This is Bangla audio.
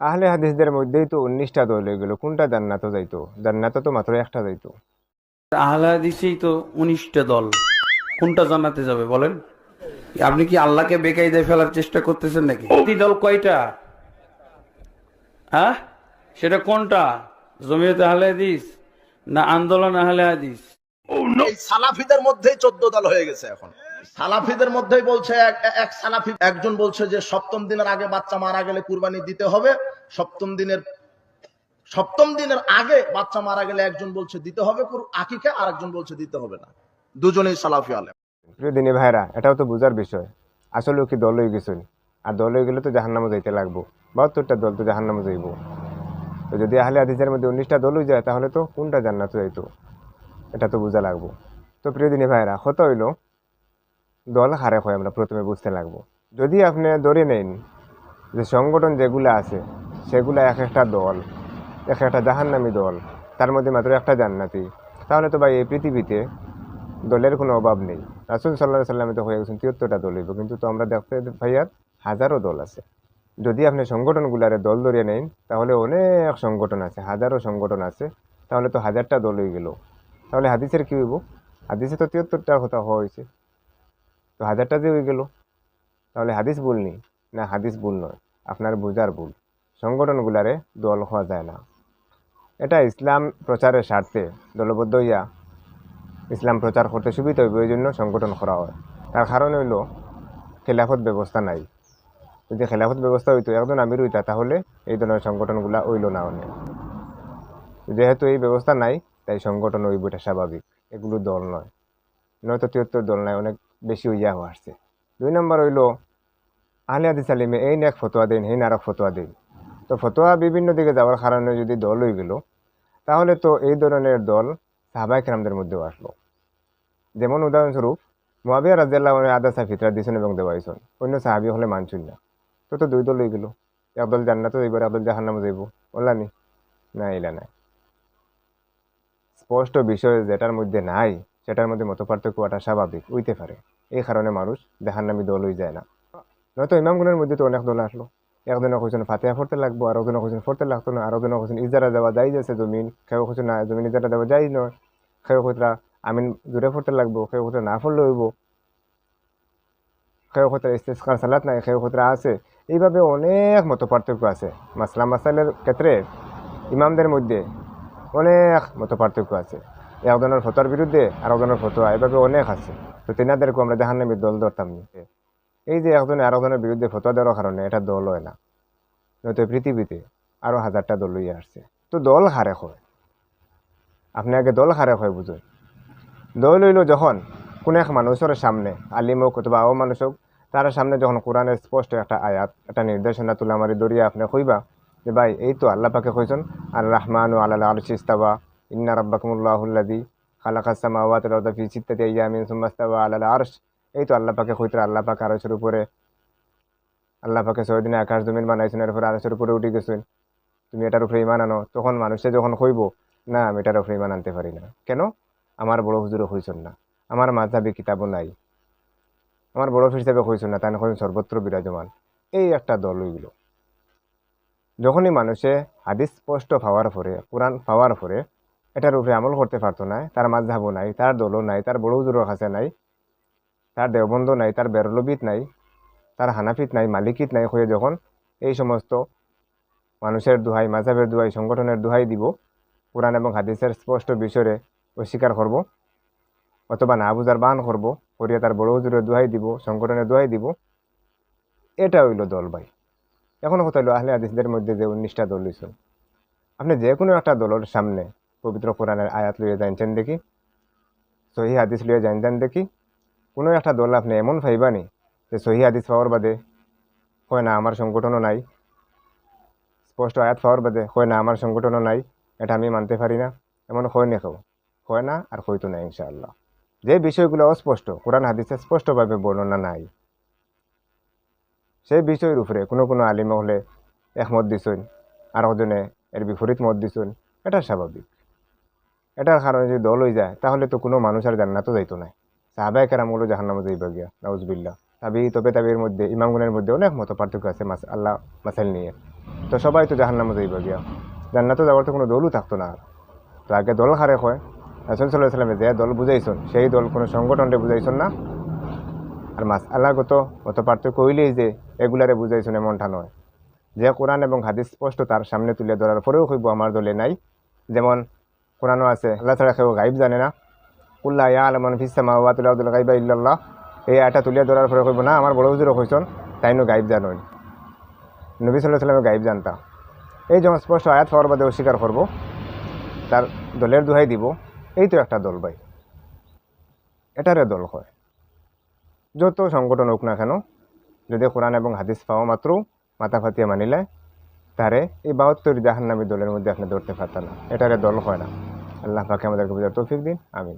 আহলে হাদিসদের মধ্যেই তো উনিশটা দল হয়ে গেল। কোনটা জান্নাত যাইতো? জান্নাত তো মাত্র একটা যাইতো। আহলে হাদিসেই তো উনিশটা দল। কোনটা জান্নাতে যাবে বলেন? আপনি কি আল্লাহকে বেকায়দায় ফেলার চেষ্টা করতেছেন নাকি? প্রতি দল কয়টা? হ্যাঁ? সেটা কোনটা? জমিয়তে আহলে হাদিস না আন্দোলন আহলে হাদিস? এই সালাফিদের মধ্যেই চোদ্দ দল হয়ে গেছে এখন। সালাফিদের মধ্যেই বলছে, এক- সালাফি একজন বলছে যে, সপ্তম দিনের আগে বাচ্চা মারা গেলে কুরবানি দিতে হবে, সপ্তম দিনের সপ্তম দিনের আগে বাচ্চা মারা গেলে একজন বলছে দিতে হবে আকিকা আর একজন বলছে দিতে হবে না। দুজনেই সালাফি আলেম। দিনী ভাইরা এটাও তো বোঝার বিষয়। আসলে কি দল হয়ে গেছেন আর দল হয়ে গেলে তো জাহান্নামে যাইতে লাগবো। বাহাত্তরটা দল তো জাহান্নামে যাইব। তো যদি আহলে হাদিসের মধ্যে উনিশটা দল হয়ে যায়, তাহলে তো কোনটা জান্নাত যাইতো? এটা তো বোঝা লাগবো। তো প্রিয় দিনী ভাইরা হত হইল দল হারে হয় আমরা প্রথমে বুঝতে লাগবো। যদি আপনি ধরে নেন যে সংগঠন যেগুলো আছে, সেগুলো এক একটা দল, এক একটা জাহান্নামী দল, তার মধ্যে মাত্র একটা জান্নাতি, তাহলে তো ভাই এই পৃথিবীতে দলের কোনো অভাব নেই। রাসুল সাল্লাহ সাল্লামে তো হয়ে গেছেন তিয়াত্তরটা দল হইব, কিন্তু তো আমরা দেখতে ভাইয়ার হাজারো দল আছে। যদি আপনি সংগঠনগুলারে দল ধরিয়ে নেন, তাহলে অনেক সংগঠন আছে, হাজারো সংগঠন আছে, তাহলে তো হাজারটা দল হয়ে গেল। তাহলে হাদিসের কী হইব? হাদিসে তো তিয়াত্তরটার কথা হওয়া হয়েছে। তো হাজারটা যে হয়ে গেল। তাহলে হাদিস ভুল নেই। না, হাদিস ভুল নয়। আপনার বোঝার ভুল। সংগঠনগুলারে দল হওয়া যায় না। এটা ইসলাম প্রচারের স্বার্থে দলবদ্ধ হইয়া ইসলাম প্রচার করতে সুবিধা হইবে, ওই জন্য সংগঠন করা হয়। তার কারণ হইল খেলাফত ব্যবস্থা নাই। যদি খেলাফত ব্যবস্থা হইতো, একজন আমির হইতা, তাহলে এই ধরনের সংগঠনগুলা হইল না অনেক। যেহেতু এই ব্যবস্থা নাই, তাই সংগঠন হইব এটা স্বাভাবিক। এগুলো দল নয়। নয়তো তিয়াত্তর দল নাই, অনেক বেশি হইয়া হওয়া আসছে। দুই নম্বর হইল, আহলে হাদিস আলিমে এই এক ফতোয়া দেন, এই নারক ফতোয়া দেন। তো ফতোয়া বিভিন্ন দিকে যাওয়ার কারণে যদি দল হয়ে গেল, তাহলে তো এই ধরনের দল সাহাবাই কেরামদের মধ্যেও আসলো। যেমন উদাহরণস্বরূপ, মোয়াবিয়া রাজিয়াল্লাহ আদা সাফিতরা দিছেন এবং দেওয়াইছেন অন্য সাহাবি হলে মানছুন না। তো তো দুই দল হয়ে গেল। একদল জান্নাত যাইব একদল জাহান্নামে যাইব ওলানি না, এলা নাই। স্পষ্ট বিষয় যেটার মধ্যে নাই সেটার মধ্যে মত পার্থক্য হওয়াটা স্বাভাবিক, হইতে পারে। এই কারণে মানুষ জাহান্নামি দল হয়ে যায় না। নয়তো ইমামগুলোর মধ্যে তো অনেক দল আসলো। একজনে কইছেন ফাতেহা পড়তে লাগবো, আর একজনে কইছেন পড়তে লাগতো না, আর একজনে কইছেন ইজারা দেওয়া যাই যাচ্ছে জমিন, কেউ কইছেন না, জমিন ইজারা দেওয়া যাই নয়। কেউ কইতরা আমিন জোরে পড়তে লাগবো, কেউ কইতরা না পড়লে হইব। কেউ কইতরা ইস্তেস্কার, সালাত নাই, কেউ কইতরা আছে। এইভাবে অনেক মত পার্থক্য আছে। মাসলা, মাসাইলের ক্ষেত্রে ইমামদের মধ্যে অনেক মত পার্থক্য আছে। একজনের ফতোয়ার বিরুদ্ধে আর একজনের ফতোয়া এভাবে অনেক আছে। তো তেনাদেরকে আমরা জাহান্নামী দল ধরতাম এই যে একজনে আর একজনের বিরুদ্ধে ফতোয়া দেওয়ার কারণে এটা দল হয় না। নয়তো পৃথিবীতে আরও হাজারটা দল লইয়া আসছে তো দল হারে হয়। আপনি আগে দল হারে হয় বুঝুন দল হইল যখন কোন এক মানুষের সামনে, আলিম হোক অথবা আও মানুষ হোক তার সামনে যখন কোরআনের স্পষ্ট একটা আয়াত একটা নির্দেশনা তুলা মারি দরিয়া আপনি কইবা যে, ভাই এই তো আল্লাহ পাকে কইছেন আর রহমান ও আল্লাহ আলশি ইস্তাবা ইন্না রব্বাকুমুল্লাহুল্লাদি খালাকাস সামাওয়াত ওয়াল আরদা ফি সিত্তাতি আইয়ামিন সুম্মা ইস্তাওয়া আলাল আরশ এই তো আল্লাহ পাকে কইতরা আল্লাহ পাক আরশের উপরে, আল্লাহ পাকে ছয় দিনে আকাশ জমিন বানাইছেন এরপরে আরশের উপরে উঠে গেছেন। তুমি এটার উপরে ইমান আনো, তখন মানুষে যখন কইব না, আমি এটার উপরে ইমান আনতে পারি না। কেন? আমার বড় হুজুরও হইছেন না। আমার মাঝাবি কিতাবও নাই। আমার বড় হিসাবে হইছেন না তাই না সর্বত্র বিরাজমান। এই একটা দল হইল। যখনই মানুষে হাদিস স্পষ্ট পাওয়ার পরে, কোরআন পাওয়ার পরে এটার উপরে আমল করতে পারতো না তার মাঝহাবও নাই তার দলও নাই তার বড় হুজুরের কাছে নাই তার দেওবন্ধ নাই তার বেরলবিত নাই তার হানাফিত নাই, মালিকিত নাই হয়ে যখন এই সমস্ত মানুষের দোহাই মাঝাবের দোহাই সংগঠনের দোহাই দিব কোরআন এবং হাদিসের স্পষ্ট বিষয়ে অস্বীকার করব অথবা না বুঝার বান করব করিয়া তার বড় হুজুরের দোহাই দিব সংগঠনের দোহাই দিব, এটা হইল দল ভাই এখন কথা হইল আহলে হাদিসদের মধ্যে যে উনিশটা দল হইছ। আপনি যে কোনো একটা দলের সামনে পবিত্র কোরআনের আয়াত লইয়ে জানছেন দেখি। সহি হাদিস লইয়ে জানছেন দেখি। কোনো একটা দল আপনি এমন ভাইবানি যে সহি হাদিস পাওয়ার বাদে হয় না আমার সংগঠনও নাই। স্পষ্ট আয়াত পাওয়ার বাদে হয় না আমার সংগঠনও নাই, এটা আমি মানতে পারি না। এমন হয় না কেউ? হয় না আর হইতো না ইনশাআল্লাহ। যে বিষয়গুলো অস্পষ্ট, কোরআন হাদিসে স্পষ্টভাবে বর্ণনা নাই। সেই বিষয়ের উপরে কোনো কোনো আলিম হলে একমত দিছেন আর একজনে এর বিপরীত মত দিছেন, এটা স্বাভাবিক। এটার কারণে যদি দল হয়ে যায়, তাহলে তো কোনো মানুষ আর জান্নাতও যাইতো না সাহাবাই কেরামগুলো জাহান্নামে যাইবা গিয়া নাউজবিল্লা তাবি তবে তাবির মধ্যে ইমামগুনের মধ্যে অনেক মতো পার্থক্য আছে মাস, আল্লাহ মাসাইল নিয়ে। তো সবাই তো জাহান্নামে যাইব গিয়া। জান্নাতও যাওয়ার তো কোনো দলও থাকতো না। তো আগে দল হারে হয় রাসুল সাল্লাহ সাল্লামে যে দল বুঝাইছন, সেই দল কোনো সংগঠনরে বুঝাইছন না। আর মাস আল্লাহগত মতো পার্থক্য হইলেই যে এগুলারে বুঝাইছন এমনটা নয়। যে কোরআন এবং হাদিস স্পষ্ট তার সামনে তুলে ধরার পরেও হইব আমার দলে নাই। যেমন কোরআনও আছে, আল্লাহ ছাড়া কেউ গাইব জানে না। উল্লাহ ইয়া আলমান ফিসামা ওয়াতুল্লাহ গাইবা ইল্লাল্লাহ। এই আয়টা তুলে ধরার পরে কইব, না, আমার বড় হুজুরও কইছন, তাইনো গাইব জানই। নবী সাল্লাহ সাল্লামে গাইব জানতা। এই যেমন স্পষ্ট আয়াত পাওয়ার বাদে অস্বীকার করব, তার দলের দোহাই দিব। এই তো একটা দল ভাই। এটারে দল হয় যত সংগঠন হোক না কেন, যদি কোরআন এবং হাদিস পাওয়া মাত্র, মাথা ফাতিয়া মানিলে, তারে এই বাহাত্তর জাহান্নামী দলের মধ্যে আপনি ধরতে পারতেন না। এটারে দল হয় না। আল্লাহ পাকে আমাদেরকে বোঝার তৌফিক দিন আমিন।